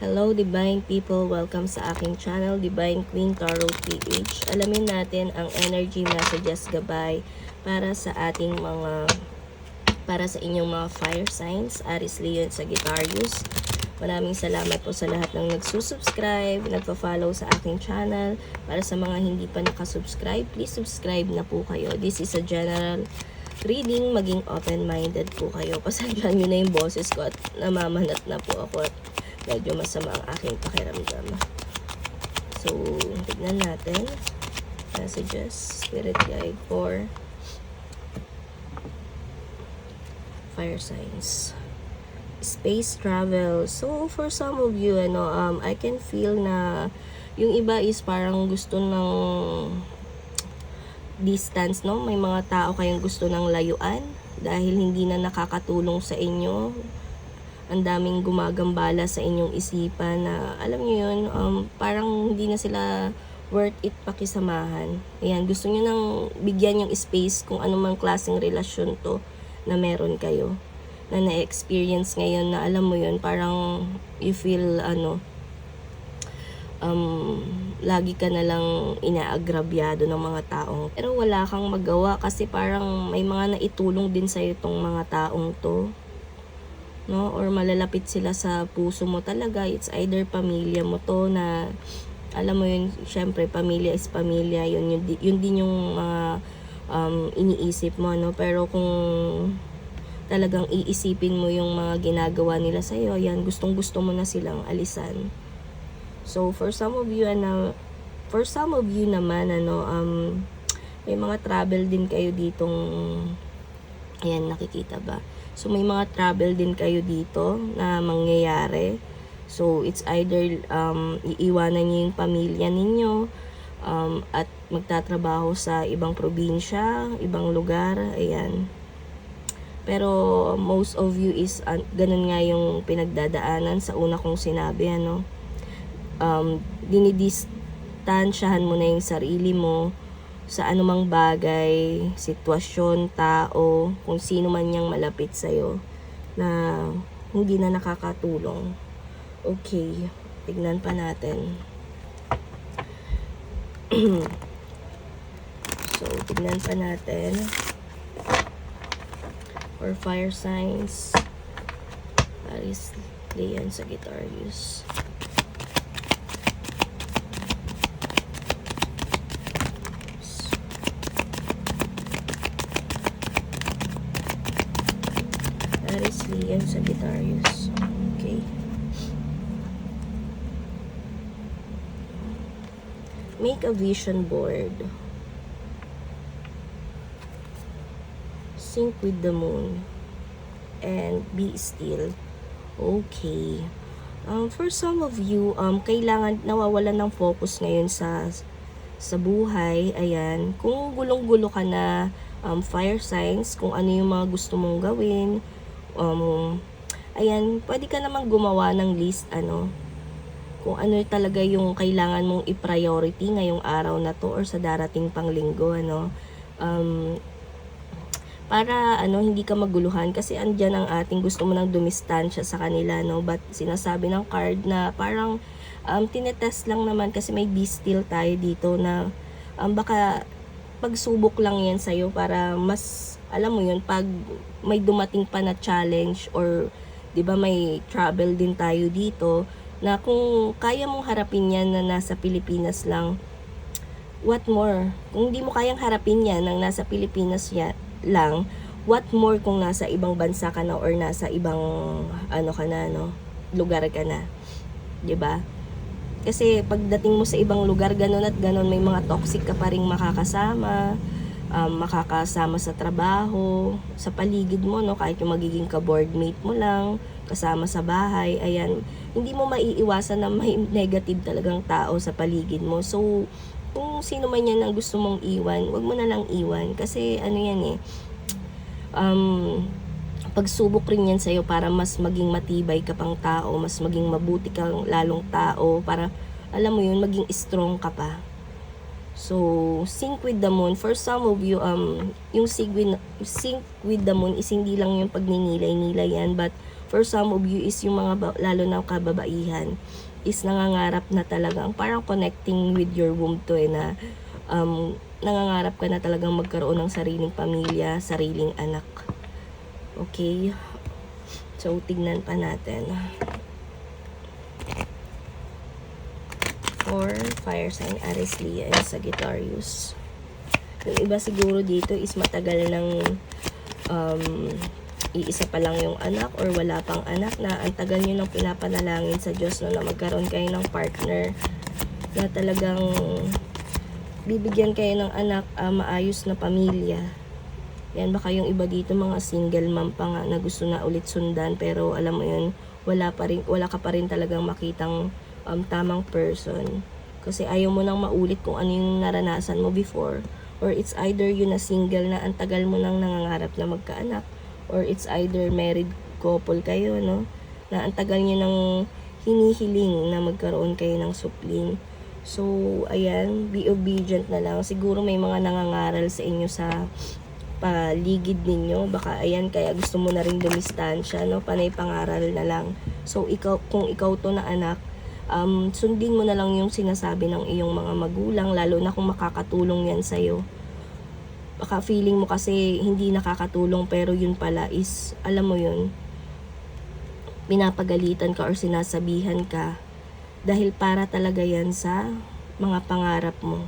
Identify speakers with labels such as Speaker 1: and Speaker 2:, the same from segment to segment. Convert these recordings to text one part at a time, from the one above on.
Speaker 1: Hello Divine People! Welcome sa aking channel, Divine Queen Tarot PH. Alamin natin ang energy messages gabay para sa ating mga para sa inyong mga fire signs, Aries, Leo, at Sagittarius. Maraming salamat po sa lahat ng nagsusubscribe, nagpa-follow sa aking channel. Para sa mga hindi pa nakasubscribe, please subscribe na po kayo. This is a general reading, maging open-minded po kayo. Pasensyahan nyo na yung boses ko at namamanat na po ako medyo masama ang aking pakiramdam. So, tignan natin. Messages, spirit guide for fire signs. Space travel. So, for some of you, ano, um, I can feel na yung iba is parang gusto ng distance, no? May mga tao kayong gusto ng layuan dahil hindi na nakakatulong sa inyo. Ang daming gumagambala sa inyong isipan na, alam niyo yun, um, parang hindi na sila worth it pakisamahan. Ayan, gusto niyo nang bigyan yung space kung anumang klaseng relasyon to na meron kayo na na-experience ngayon na alam mo yun, parang you feel ano, um, lagi ka na lang inaagrabyado ng mga taong. Pero wala kang magawa kasi parang may mga naitulong din sa'yo itong mga taong to. No? Or malalapit sila sa puso mo talaga. It's either pamilya mo to na alam mo yun, syempre pamilya is pamilya. Yun, yun, yun din yung mga um, iniisip mo. No? Pero kung talagang iisipin mo yung mga ginagawa nila sa'yo, yan, gustong gusto mo na silang alisan. So, for some of you, ano, for some of you naman, ano, um, may mga travel din kayo ditong, ayan, nakikita ba? So, may mga travel din kayo dito na mangyayari. So, it's either um, iiwanan niyo yung pamilya ninyo um, at magtatrabaho sa ibang probinsya, ibang lugar, ayan. Pero most of you is uh, ganun nga yung pinagdadaanan sa una kong sinabi ano. Um dinidistansyahan mo na yung sarili mo sa anumang bagay, sitwasyon, tao, kung sino man yang malapit sa na hindi na nakakatulong. Okay, tignan pa natin. so, tignan pa natin or fire signs. Aris, Leon, Sagittarius. Aris, Leon, Sagittarius. Okay. Make a vision board. sync with the moon and be still. Okay. Um, for some of you, um, kailangan nawawalan ng focus ngayon sa sa buhay. Ayan. Kung gulong-gulo ka na um, fire signs, kung ano yung mga gusto mong gawin, um, ayan, pwede ka namang gumawa ng list, ano, kung ano talaga yung kailangan mong i-priority ngayong araw na to or sa darating pang linggo, ano. Um, para ano hindi ka maguluhan kasi andyan ang ating gusto mo nang dumistansya sa kanila no but sinasabi ng card na parang um, tinetest lang naman kasi may be still tayo dito na um, baka pagsubok lang yan sa'yo para mas alam mo yun pag may dumating pa na challenge or 'di ba may travel din tayo dito na kung kaya mong harapin yan na nasa Pilipinas lang what more kung hindi mo kayang harapin yan nang nasa Pilipinas yan lang, what more kung nasa ibang bansa ka na or nasa ibang ano ka na no, lugar ka na. 'Di ba? Kasi pagdating mo sa ibang lugar ganun at ganun may mga toxic ka pa ring makakasama, um, makakasama sa trabaho, sa paligid mo no, kahit yung magiging ka-boardmate mo lang, kasama sa bahay, ayan, hindi mo maiiwasan na may negative talagang tao sa paligid mo. So, kung sino man yan ang gusto mong iwan, wag mo na lang iwan. Kasi ano yan eh, um, pagsubok rin yan sa'yo para mas maging matibay ka pang tao, mas maging mabuti kang lalong tao, para alam mo yun, maging strong ka pa. So, sync with the moon. For some of you, um, yung sync with, sync with the moon is hindi lang yung pagninilay-nilay yan, but for some of you is yung mga, lalo na kababaihan, is nangangarap na talagang parang connecting with your womb to eh na um, nangangarap ka na talagang magkaroon ng sariling pamilya, sariling anak. Okay? So, tignan pa natin. For fire sign, Aries, Leo, and Sagittarius. Yung iba siguro dito is matagal ng um, iisa pa lang yung anak or wala pang anak na ang tagal nyo nang pinapanalangin sa Diyos no, na magkaroon kayo ng partner na talagang bibigyan kayo ng anak ah, maayos na pamilya. Yan, baka yung iba dito mga single mom pa nga na gusto na ulit sundan pero alam mo yun, wala, pa rin, wala ka pa rin talagang makitang um, tamang person. Kasi ayaw mo nang maulit kung ano yung naranasan mo before. Or it's either yun na single na ang tagal mo nang nangangarap na magkaanak. Or it's either married couple kayo, no? Na ang tagal nyo nang hinihiling na magkaroon kayo ng supling. So, ayan, be obedient na lang. Siguro may mga nangangaral sa inyo sa paligid ninyo. Baka ayan, kaya gusto mo na rin dumistansya, no? Panay pangaral na lang. So, ikaw, kung ikaw to na anak, um, sundin mo na lang yung sinasabi ng iyong mga magulang, lalo na kung makakatulong yan sa'yo. Baka feeling mo kasi hindi nakakatulong, pero yun pala is, alam mo yun, pinapagalitan ka or sinasabihan ka dahil para talaga yan sa mga pangarap mo.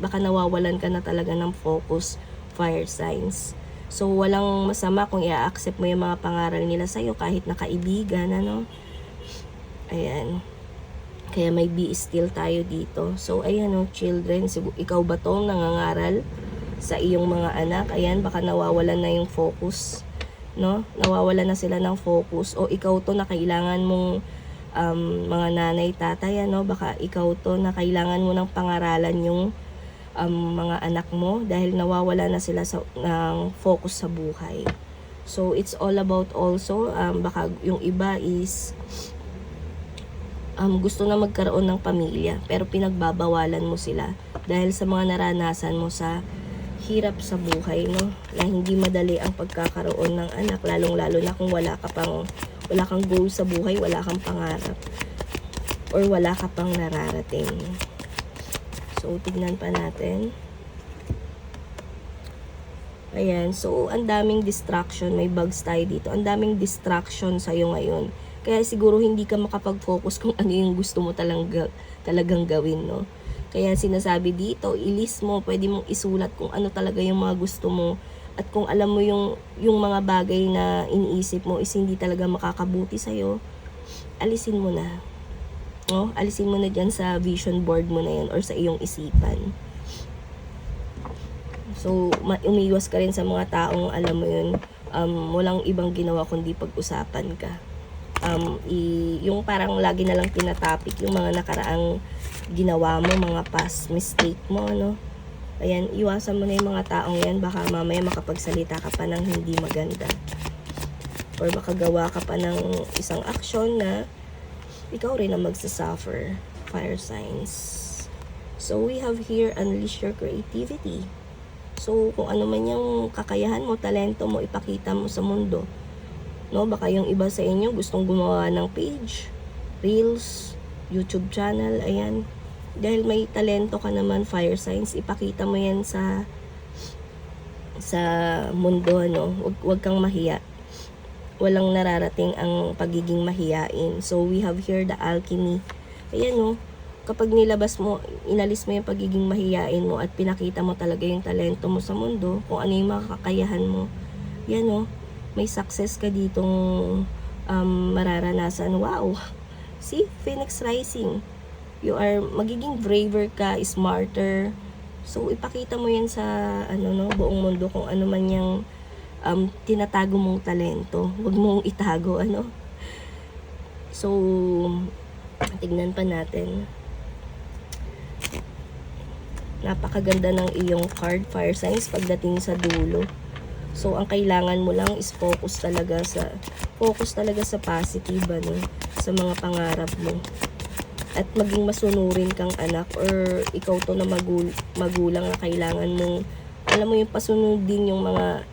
Speaker 1: Baka nawawalan ka na talaga ng focus, fire signs. So, walang masama kung i-accept mo yung mga pangaral nila sa'yo kahit nakaibigan, ano. Ayan. Kaya may be still tayo dito. So, ayan o, children, sigu- ikaw ba tong nangangaral sa iyong mga anak? Ayan, baka nawawalan na yung focus. No? Nawawalan na sila ng focus. O ikaw to na kailangan mong um, mga nanay, tatay, ano? Baka ikaw to na kailangan mo ng pangaralan yung um, mga anak mo dahil nawawala na sila sa, ng focus sa buhay. So, it's all about also, um, baka yung iba is um, gusto na magkaroon ng pamilya pero pinagbabawalan mo sila dahil sa mga naranasan mo sa hirap sa buhay no na hindi madali ang pagkakaroon ng anak lalong lalo na kung wala ka pang wala kang goal sa buhay wala kang pangarap or wala ka pang nararating so tignan pa natin Ayan, so ang daming distraction, may bugs tayo dito. Ang daming distraction sa'yo ngayon. Kaya siguro hindi ka makapag-focus kung ano yung gusto mo talagang, talagang gawin, no? Kaya sinasabi dito, ilis mo, pwede mong isulat kung ano talaga yung mga gusto mo. At kung alam mo yung, yung mga bagay na iniisip mo is hindi talaga makakabuti sa'yo, alisin mo na. No? Alisin mo na dyan sa vision board mo na yan or sa iyong isipan. So, umiwas ka rin sa mga taong, alam mo yun, um, walang ibang ginawa kundi pag-usapan ka. Um, i- yung parang lagi na lang tinatopic yung mga nakaraang ginawa mo, mga past mistake mo, no? Ayan, iwasan mo na yung mga taong yan, baka mamaya makapagsalita ka pa ng hindi maganda. Or baka gawa ka pa ng isang action na ikaw rin ang magsasuffer. Fire signs. So, we have here, unleash your creativity. So, kung ano man yung kakayahan mo, talento mo, ipakita mo sa mundo. No, baka yung iba sa inyo gustong gumawa ng page, reels, YouTube channel, ayan. Dahil may talento ka naman, fire signs, ipakita mo yan sa sa mundo, no? Huwag, huwag kang mahiya. Walang nararating ang pagiging mahiyain. So, we have here the alchemy. Ayan, no? kapag nilabas mo, inalis mo yung pagiging mahiyain mo at pinakita mo talaga yung talento mo sa mundo, kung ano yung mga kakayahan mo, yan o, may success ka ditong um, mararanasan. Wow! See, Phoenix Rising. You are, magiging braver ka, smarter. So, ipakita mo yan sa, ano no, buong mundo kung ano man yung um, tinatago mong talento. Huwag mong itago, ano. So, tignan pa natin napakaganda ng iyong card fire signs pagdating sa dulo so ang kailangan mo lang is focus talaga sa focus talaga sa positive ano sa mga pangarap mo. At maging masunurin kang anak or ikaw to na magul magulang na kailangan mong alam mo yung pasunod din yung mga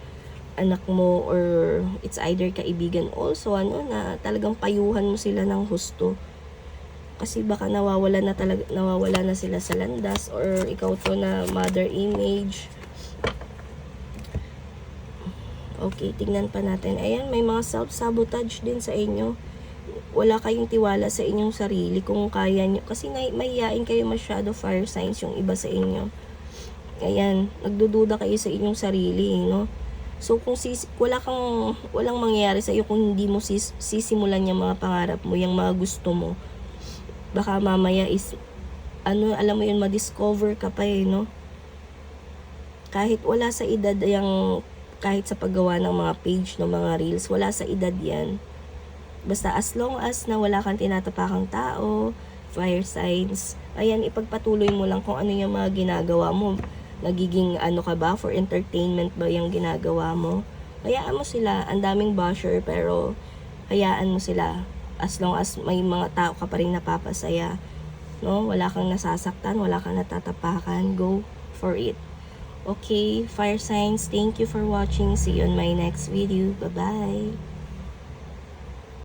Speaker 1: anak mo or it's either kaibigan also ano na talagang payuhan mo sila ng husto. Kasi baka nawawala na talaga nawawala na sila sa landas or ikaw to na mother image okay tingnan pa natin. Ayan may mga self sabotage din sa inyo. Wala kayong tiwala sa inyong sarili kung kaya nyo. Kasi mahihain kayo masyado fire signs yung iba sa inyo. Ayan nagdududa kayo sa inyong sarili no? So kung sis, wala kang walang mangyayari sa iyo kung hindi mo sis, sisimulan yung mga pangarap mo, yung mga gusto mo. Baka mamaya is ano, alam mo yun, ma-discover ka pa eh, no? Kahit wala sa edad yung kahit sa paggawa ng mga page no mga reels, wala sa edad yan. Basta as long as na wala kang tinatapakang tao, fire signs, ayan, ipagpatuloy mo lang kung ano yung mga ginagawa mo. Nagiging ano ka ba for entertainment ba yung ginagawa mo? Hayaan mo sila ang daming basher pero hayaan mo sila. As long as may mga tao ka pa rin napapasaya. No? Wala kang nasasaktan wala kang natatapakan go for it okay fire signs thank you for watching. See you on my next video. Bye bye